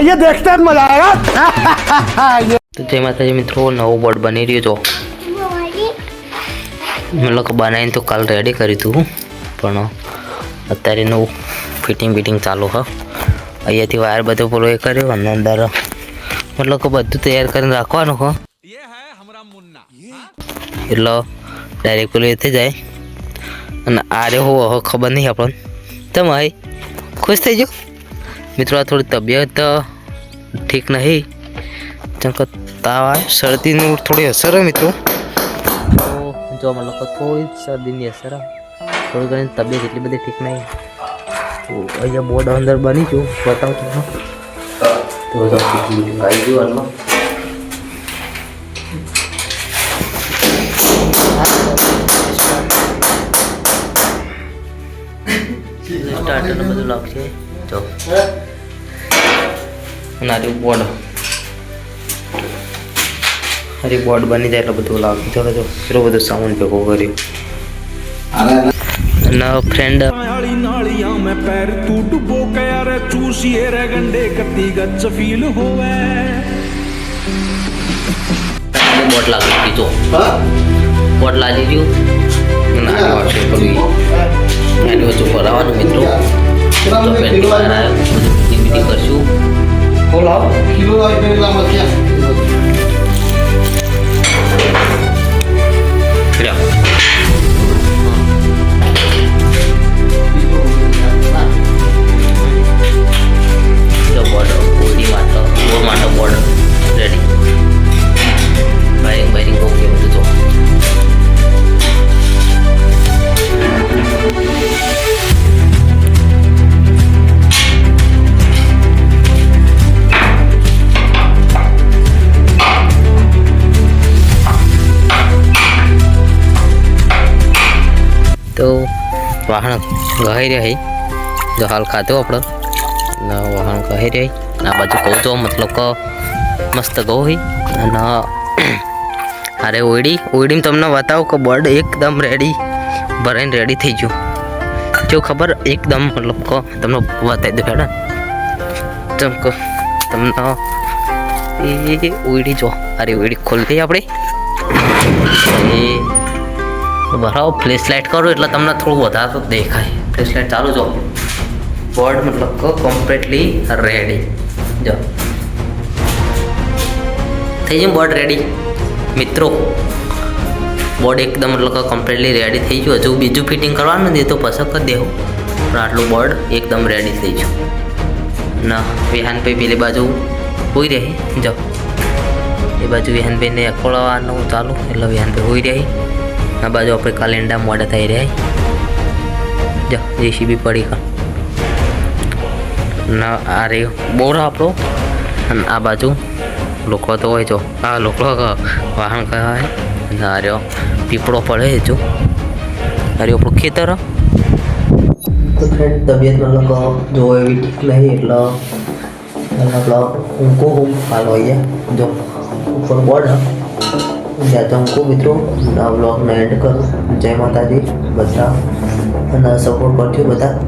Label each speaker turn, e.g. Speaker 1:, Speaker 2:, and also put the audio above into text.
Speaker 1: आइए देखते हैं मजा आएगा
Speaker 2: તો જય માતાજી મિત્રો નવો બોર્ડ બની રહ્યો છો મેં લોકો બનાવીને તો કાલ રેડી કર્યું હતું પણ અત્યારે નવું ફિટિંગ બિટિંગ ચાલુ હ અહીંયાથી વાયર બધો પૂરો એ કર્યો અને અંદર મતલબ કે બધું તૈયાર કરીને રાખવાનું હો એટલે ડાયરેક્ટ પેલું એ થઈ જાય અને આ રે હો હવે ખબર નહીં આપણને તમે ભાઈ ખુશ થઈ જાઓ મિત્રો આ થોડી તબિયત ઠીક નહીં. જેમ કે તાવ આવે. શરદીનું થોડી અસર હોય મિત્રો. તો જો મતલબ કે થોડી શરદીની અસર થોડી ઘણી તબિયત એટલી બધી ઠીક નહીં. તો અહીંયા બોર્ડ અંદર બની ગયું. બતાવું તમને. તો આવી ગયું હાલમાં સ્ટાર્ટર બધું લાગશે. જો. અને આરી બોર્ડ આરી બોર્ડ બની જાય એટલે બધું લાગે. ચાલો જો એટલો બધો સાઉન્ડ ભેગો કર્યો. ના ફ્રેન્ડ
Speaker 3: નાળી નાળીਆਂ ਮੈਂ ਪੈਰ ਤੂੰ ਡੁੱਬੋ ਕਿਆ ਰੇ ਚੂਸੀਏ ਰੇ ਗੰਡੇ ਕੱਤੀ ਗੱਚ ਫੀਲ ਹੋਵੇ
Speaker 2: બોટ લાગી દીધો બોટ લાગી ગયું ના બોટ છે પડી એનું તો કરાવવાનું મિત્રો તો પેન્ટિંગ કરશું. બધું ફિટિંગ બિટિંગ કરશું લ્યો. તો વાહન ગહી રહ્યા જો હાલ ખાધો આપણો. ને વાહન ગહી રહ્યા આ બાજુ કહું તો મતલબ કે મસ્ત ગોહી. અને અરે ઓયડી. ઓયડીમાં તમને બતાવું કે બર્ડ એકદમ રેડી ભરાઈને રેડી થઈ ગયું. જો ખબર, એકદમ મતલબ કહો તમને બતાવી દો હેડે. જેમ કહો તમને એ ઓયડી જો અરે ઓયડી ખોલતી આપણે. બરાબર ફ્લેશ લાઇટ કરો એટલે તમને થોડું વધારે દેખાય. ફ્લેશ લાઇટ ચાલુ જો. બોર્ડ મતલબ કે કમ્પ્લીટલી રેડી જો. થઈ ગયું બોર્ડ રેડી મિત્રો બોર્ડ એકદમ મતલબ કમ્પ્લીટલી રેડી થઈ ગયું. હજુ બીજું ફિટિંગ કરવાનું નથી તો પસંદ કરી દેવું પણ આટલું બોર્ડ એકદમ રેડી થઈ ગયું. ના, વિહાનભાઈ પેલી બાજુ હોઈ રહી. જો. એ બાજુ વિહાનભાઈને અકોળવાનું ચાલુ, એટલે વિહાનભાઈ હોઈ રહી. આ બાજુ આપણે કાલેન્ડા મોડા થઈ રહ્યા જો જેસીબી પડી ના, આ રે બોર આપણો. અને આ બાજુ લોકો તો હોય જો. આ લોકો વાહન કહેવાય. અને આ રહ્યો પીપળો પડે જો. આ રહ્યો આપણું ખેતર. તો ફ્રેન્ડ તબિયતમાં લોકો જો એવી ઠીક નહીં, એટલે મતલબ ઊંઘો ઊંઘ હાલો અહીંયા જો, ઉપર બોર્ડ જ્યાં તો ઊંઘો મિત્રો, આ બ્લોગને એન્ડ કરું. જય માતાજી, બધા. અને સપોર્ટ કરજો બધા.